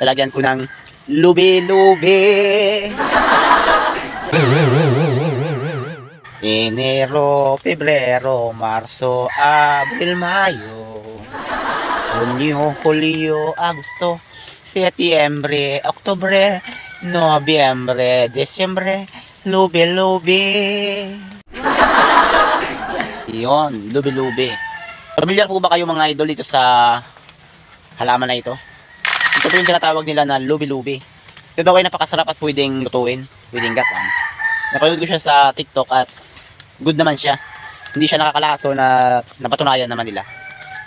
Lalagyan ko ng lubi-lubi. Enero, Pebrero, Marso, Abril, Mayo, Junio, Julio, Agosto, Setyembre, Oktubre, Nobyembre, Desyembre, lubi-lubi. Yun, lubi-lubi. Familiar po ba kayo mga idol dito sa halaman na ito? Ito yung tinatawag nila na lubi-lubi. Ito daw ay napakasarap at pwedeng lutuin, pwedeng gatan. Napanood ko siya sa TikTok at good naman siya. Hindi siya nakakalaso na napatunayan naman nila.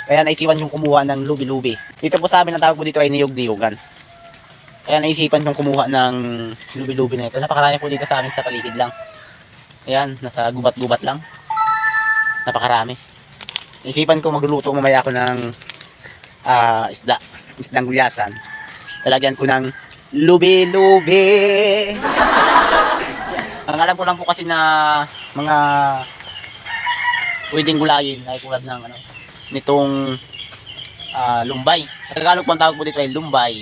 Kaya naisipan yung kumuha ng lubi-lubi. Dito po sa amin, ang tawag po dito ay niyog-niyogan. Kaya naisipan kong kumuha ng lubi-lubi na ito. Napakarami po dito sa amin sa paligid lang. Ayan, nasa gubat-gubat lang. Napakarami. Naisipan ko magluluto mamaya ako ng ah, isda. Isdang gulyasan. Lalagyan ko ng lubi-lubi. Ang alam ko lang po kasi na mga pwedeng gulayin ay tulad ng ano, nitong ah, lumbay. Sa Tagalog po ang tawag po dito ay lumbay.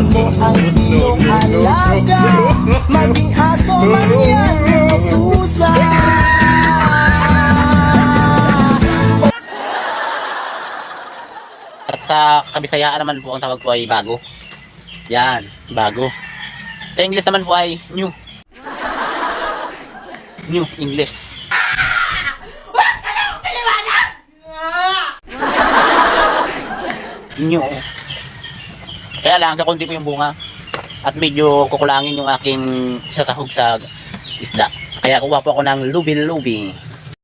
Mo ang iyong alaga Maging aso man yan pusa At sa kabisayaan naman po ang tawag po ay bago. Yan, bago. Sa English naman po ay new. New English. New. Kaya lang, kakunti po yung bunga. At medyo kukulangin yung aking sasahog sa isda. Kaya kuha po ako ng lubi-lubi.